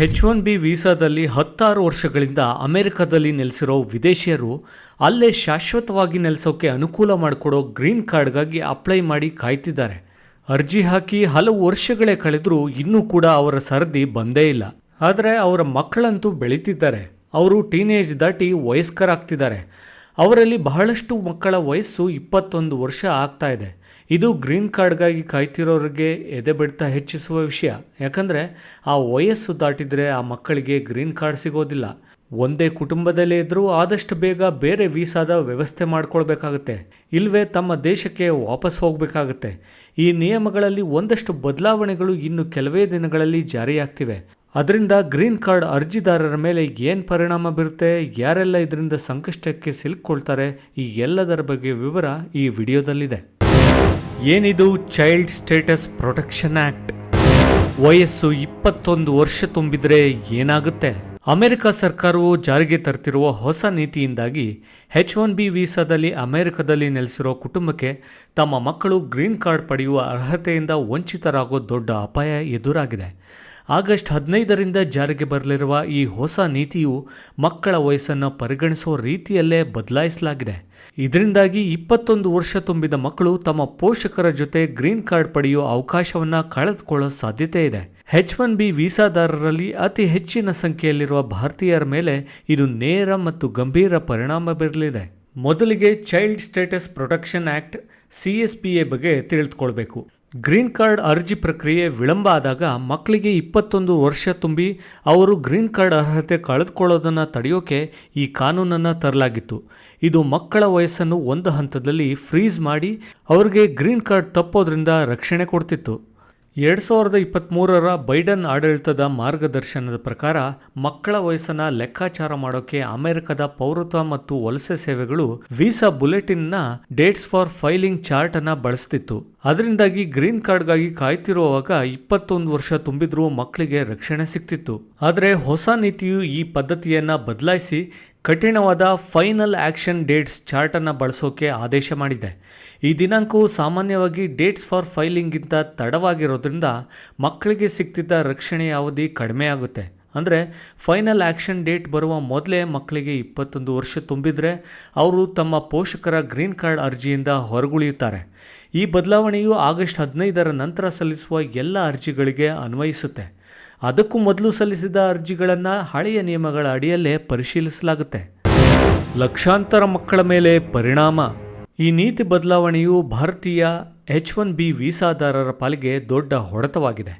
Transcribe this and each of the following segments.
ಹೆಚ್ one B ವೀಸಾದಲ್ಲಿ ಹತ್ತಾರು ವರ್ಷಗಳಿಂದ ಅಮೆರಿಕದಲ್ಲಿ ನೆಲೆಸಿರೋ ವಿದೇಶಿಯರು ಅಲ್ಲೇ ಶಾಶ್ವತವಾಗಿ ನೆಲೆಸೋಕೆ ಅನುಕೂಲ ಮಾಡಿಕೊಡೋ ಗ್ರೀನ್ ಕಾರ್ಡ್ಗಾಗಿ ಅಪ್ಲೈ ಮಾಡಿ ಕಾಯ್ತಿದ್ದಾರೆ. ಅರ್ಜಿ ಹಾಕಿ ಹಲವು ವರ್ಷಗಳೇ ಕಳೆದರೂ ಇನ್ನೂ ಕೂಡ ಅವರ ಸರದಿ ಬಂದೇ ಇಲ್ಲ. ಆದರೆ ಅವರ ಮಕ್ಕಳಂತೂ ಬೆಳೀತಿದ್ದಾರೆ. ಅವರು ಟೀನೇಜ್ ದಾಟಿ ವಯಸ್ಕರಾಗ್ತಿದ್ದಾರೆ. ಅವರಲ್ಲಿ ಬಹಳಷ್ಟು ಮಕ್ಕಳ ವಯಸ್ಸು ಇಪ್ಪತ್ತೊಂದು ವರ್ಷ ಆಗ್ತಾ ಇದೆ. ಇದು ಗ್ರೀನ್ ಕಾರ್ಡ್ಗಾಗಿ ಕಾಯ್ತಿರೋರಿಗೆ ಎದೆ ಬಿಡ್ತ ಹೆಚ್ಚಿಸುವ ವಿಷಯ. ಯಾಕಂದರೆ ಆ ವಯಸ್ಸು ದಾಟಿದರೆ ಆ ಮಕ್ಕಳಿಗೆ ಗ್ರೀನ್ ಕಾರ್ಡ್ ಸಿಗೋದಿಲ್ಲ. ಒಂದೇ ಕುಟುಂಬದಲ್ಲೇ ಇದ್ದರೂ ಆದಷ್ಟು ಬೇಗ ಬೇರೆ ವೀಸಾದ ವ್ಯವಸ್ಥೆ ಮಾಡಿಕೊಳ್ಬೇಕಾಗತ್ತೆ. ಇಲ್ಲವೇ ತಮ್ಮ ದೇಶಕ್ಕೆ ವಾಪಸ್ ಹೋಗಬೇಕಾಗತ್ತೆ. ಈ ನಿಯಮಗಳಲ್ಲಿ ಒಂದಷ್ಟು ಬದಲಾವಣೆಗಳು ಇನ್ನು ಕೆಲವೇ ದಿನಗಳಲ್ಲಿ ಜಾರಿಯಾಗ್ತಿವೆ. ಅದರಿಂದ ಗ್ರೀನ್ ಕಾರ್ಡ್ ಅರ್ಜಿದಾರರ ಮೇಲೆ ಏನು ಪರಿಣಾಮ ಬೀರುತ್ತೆ, ಯಾರೆಲ್ಲ ಇದರಿಂದ ಸಂಕಷ್ಟಕ್ಕೆ ಸಿಲುಕೊಳ್ತಾರೆ ಈ ಎಲ್ಲದರ ಬಗ್ಗೆ ವಿವರ ಈ ವಿಡಿಯೋದಲ್ಲಿದೆ. ಏನಿದು ಚೈಲ್ಡ್ ಸ್ಟೇಟಸ್ ಪ್ರೊಟೆಕ್ಷನ್ ಆಕ್ಟ್? ವಯಸ್ಸು ಇಪ್ಪತ್ತೊಂದು ವರ್ಷ ತುಂಬಿದರೆ ಏನಾಗುತ್ತೆ? ಅಮೆರಿಕ ಸರ್ಕಾರವು ಜಾರಿಗೆ ತರ್ತಿರುವ ಹೊಸ ನೀತಿಯಿಂದಾಗಿ ಹೆಚ್ ಒನ್ ಬಿ ವೀಸಾದಲ್ಲಿ ಅಮೆರಿಕದಲ್ಲಿ ನೆಲೆಸಿರೋ ಕುಟುಂಬಕ್ಕೆ ತಮ್ಮ ಮಕ್ಕಳು ಗ್ರೀನ್ ಕಾರ್ಡ್ ಪಡೆಯುವ ಅರ್ಹತೆಯಿಂದ ವಂಚಿತರಾಗೋ ದೊಡ್ಡ ಅಪಾಯ ಎದುರಾಗಿದೆ. ಆಗಸ್ಟ್ ಹದಿನೈದರಿಂದ ಜಾರಿಗೆ ಬರಲಿರುವ ಈ ಹೊಸ ನೀತಿಯು ಮಕ್ಕಳ ವಯಸ್ಸನ್ನು ಪರಿಗಣಿಸುವ ರೀತಿಯಲ್ಲೇ ಬದಲಾಯಿಸಲಾಗಿದೆ. ಇದರಿಂದಾಗಿ ಇಪ್ಪತ್ತೊಂದು ವರ್ಷ ತುಂಬಿದ ಮಕ್ಕಳು ತಮ್ಮ ಪೋಷಕರ ಜೊತೆ ಗ್ರೀನ್ ಕಾರ್ಡ್ ಪಡೆಯುವ ಅವಕಾಶವನ್ನು ಕಳೆದುಕೊಳ್ಳೋ ಸಾಧ್ಯತೆ ಇದೆ. ಹೆಚ್ ಒನ್ ಬಿ ವೀಸಾದಾರರಲ್ಲಿ ಅತಿ ಹೆಚ್ಚಿನ ಸಂಖ್ಯೆಯಲ್ಲಿರುವ ಭಾರತೀಯರ ಮೇಲೆ ಇದು ನೇರ ಮತ್ತು ಗಂಭೀರ ಪರಿಣಾಮ ಬೀರಲಿದೆ. ಮೊದಲಿಗೆ child status protection act C S P A ಬಗ್ಗೆ ತಿಳಿದುಕೊಳ್ಬೇಕು. ಗ್ರೀನ್ ಕಾರ್ಡ್ ಅರ್ಜಿ ಪ್ರಕ್ರಿಯೆ ವಿಳಂಬ ಆದಾಗ ಮಕ್ಕಳಿಗೆ ಇಪ್ಪತ್ತೊಂದು ವರ್ಷ ತುಂಬಿ ಅವರು ಗ್ರೀನ್ ಕಾರ್ಡ್ ಅರ್ಹತೆ ಕಳೆದುಕೊಳ್ಳೋದನ್ನು ತಡೆಯೋಕೆ ಈ ಕಾನೂನನ್ನು ತರಲಾಗಿತ್ತು. ಇದು ಮಕ್ಕಳ ವಯಸ್ಸನ್ನು ಒಂದು ಹಂತದಲ್ಲಿ ಫ್ರೀಸ್ ಮಾಡಿ ಅವರಿಗೆ ಗ್ರೀನ್ ಕಾರ್ಡ್ ತಪ್ಪೋದ್ರಿಂದ ರಕ್ಷಣೆ ಕೊಡ್ತಿತ್ತು. ಎರಡು ಸಾವಿರದ ಇಪ್ಪತ್ತ್ಮೂರರ ಬೈಡನ್ ಆಡಳಿತದ ಮಾರ್ಗದರ್ಶನದ ಪ್ರಕಾರ ಮಕ್ಕಳ ವಯಸ್ಸನ್ನ ಲೆಕ್ಕಾಚಾರ ಮಾಡೋಕೆ ಅಮೆರಿಕದ ಪೌರತ್ವ ಮತ್ತು ವಲಸೆ ಸೇವೆಗಳು ವೀಸಾ ಬುಲೆಟಿನ್ನ ಡೇಟ್ಸ್ ಫಾರ್ ಫೈಲಿಂಗ್ ಚಾರ್ಟ್ ಅನ್ನ ಬಳಸ್ತಿತ್ತು. ಅದರಿಂದಾಗಿ ಗ್ರೀನ್ ಕಾರ್ಡ್ಗಾಗಿ ಕಾಯ್ತಿರುವಾಗ ಇಪ್ಪತ್ತೊಂದು ವರ್ಷ ತುಂಬಿದ್ರೂ ಮಕ್ಕಳಿಗೆ ರಕ್ಷಣೆ ಸಿಕ್ತಿತ್ತು ಆದರೆ ಹೊಸ ನೀತಿಯು ಈ ಪದ್ಧತಿಯನ್ನ ಬದಲಾಯಿಸಿ ಕಠಿಣವಾದ ಫೈನಲ್ ಆ್ಯಕ್ಷನ್ ಡೇಟ್ಸ್ ಚಾರ್ಟನ್ನು ಬಳಸೋಕೆ ಆದೇಶ ಮಾಡಿದೆ. ಈ ದಿನಾಂಕವು ಸಾಮಾನ್ಯವಾಗಿ ಡೇಟ್ಸ್ ಫಾರ್ ಫೈಲಿಂಗ್ಗಿಂತ ತಡವಾಗಿರೋದ್ರಿಂದ ಮಕ್ಕಳಿಗೆ ಸಿಗ್ತಿದ್ದ ರಕ್ಷಣೆಯ ಅವಧಿ ಕಡಿಮೆ ಆಗುತ್ತೆ. ಅಂದರೆ ಫೈನಲ್ ಆ್ಯಕ್ಷನ್ ಡೇಟ್ ಬರುವ ಮೊದಲೇ ಮಕ್ಕಳಿಗೆ ಇಪ್ಪತ್ತೊಂದು ವರ್ಷ ತುಂಬಿದರೆ ಅವರು ತಮ್ಮ ಪೋಷಕರ ಗ್ರೀನ್ ಕಾರ್ಡ್ ಅರ್ಜಿಯಿಂದ ಹೊರಗುಳಿಯುತ್ತಾರೆ. ಈ ಬದಲಾವಣೆಯು ಆಗಸ್ಟ್ ಹದಿನೈದರ ನಂತರ ಸಲ್ಲಿಸುವ ಎಲ್ಲ ಅರ್ಜಿಗಳಿಗೆ ಅನ್ವಯಿಸುತ್ತೆ. ಅದಕ್ಕೂ ಮೊದಲು ಸಲ್ಲಿಸಿದ ಅರ್ಜಿಗಳನ್ನು ಹಳೆಯ ನಿಯಮಗಳ ಅಡಿಯಲ್ಲೇ ಪರಿಶೀಲಿಸಲಾಗುತ್ತೆ. ಲಕ್ಷಾಂತರ ಮಕ್ಕಳ ಮೇಲೆ ಪರಿಣಾಮ. ಈ ನೀತಿ ಬದಲಾವಣೆಯು ಭಾರತೀಯ ಎಚ್ ಒನ್ ಬಿ ವೀಸಾದಾರರ ಪಾಲಿಗೆ ದೊಡ್ಡ ಹೊಡೆತವಾಗಿದೆ.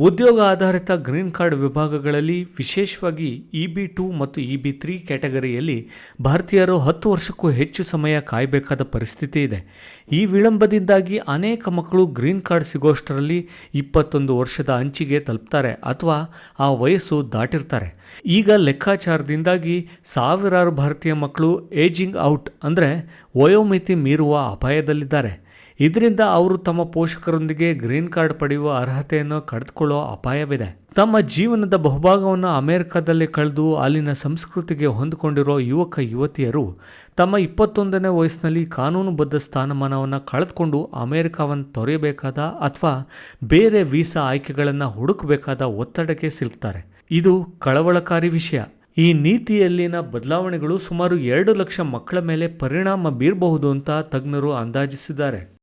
ಉದ್ಯೋಗ ಆಧಾರಿತ ಗ್ರೀನ್ ಕಾರ್ಡ್ ವಿಭಾಗಗಳಲ್ಲಿ ವಿಶೇಷವಾಗಿ ಇ ಬಿ ಟು ಮತ್ತು ಇ ಬಿ ತ್ರೀ ಕ್ಯಾಟಗರಿಯಲ್ಲಿ ಭಾರತೀಯರು ಹತ್ತು ವರ್ಷಕ್ಕೂ ಹೆಚ್ಚು ಸಮಯ ಕಾಯಬೇಕಾದ ಪರಿಸ್ಥಿತಿ ಇದೆ. ಈ ವಿಳಂಬದಿಂದಾಗಿ ಅನೇಕ ಮಕ್ಕಳು ಗ್ರೀನ್ ಕಾರ್ಡ್ ಸಿಗೋಷ್ಟರಲ್ಲಿ ಇಪ್ಪತ್ತೊಂದು ವರ್ಷದ ಅಂಚಿಗೆ ತಲುಪ್ತಾರೆ ಅಥವಾ ಆ ವಯಸ್ಸು ದಾಟಿರ್ತಾರೆ. ಈಗ ಲೆಕ್ಕಾಚಾರದಿಂದಾಗಿ ಸಾವಿರಾರು ಭಾರತೀಯ ಮಕ್ಕಳು ಏಜಿಂಗ್ ಔಟ್ ಅಂದರೆ ವಯೋಮಿತಿ ಮೀರುವ ಅಪಾಯದಲ್ಲಿದ್ದಾರೆ. ಇದರಿಂದ ಅವರು ತಮ್ಮ ಪೋಷಕರೊಂದಿಗೆ ಗ್ರೀನ್ ಕಾರ್ಡ್ ಪಡೆಯುವ ಅರ್ಹತೆಯನ್ನು ಕಳೆದುಕೊಳ್ಳುವ ಅಪಾಯವಿದೆ. ತಮ್ಮ ಜೀವನದ ಬಹುಭಾಗವನ್ನು ಅಮೆರಿಕದಲ್ಲಿ ಕಳೆದು ಅಲ್ಲಿನ ಸಂಸ್ಕೃತಿಗೆ ಹೊಂದಿಕೊಂಡಿರೋ ಯುವಕ ಯುವತಿಯರು ತಮ್ಮ ಇಪ್ಪತ್ತೊಂದನೇ ವಯಸ್ಸಿನಲ್ಲಿ ಕಾನೂನುಬದ್ಧ ಸ್ಥಾನಮಾನವನ್ನು ಕಳೆದುಕೊಂಡು ಅಮೆರಿಕವನ್ನು ತೊರೆಯಬೇಕಾದ ಅಥವಾ ಬೇರೆ ವೀಸಾ ಆಯ್ಕೆಗಳನ್ನು ಹುಡುಕಬೇಕಾದ ಒತ್ತಡಕ್ಕೆ ಸಿಲುಕ್ತಾರೆ. ಇದು ಕಳವಳಕಾರಿ ವಿಷಯ. ಈ ನೀತಿಯಲ್ಲಿನ ಬದಲಾವಣೆಗಳು ಸುಮಾರು ಎರಡು ಲಕ್ಷ ಮಕ್ಕಳ ಮೇಲೆ ಪರಿಣಾಮ ಬೀರಬಹುದು ಅಂತ ತಜ್ಞರು ಅಂದಾಜಿಸಿದ್ದಾರೆ.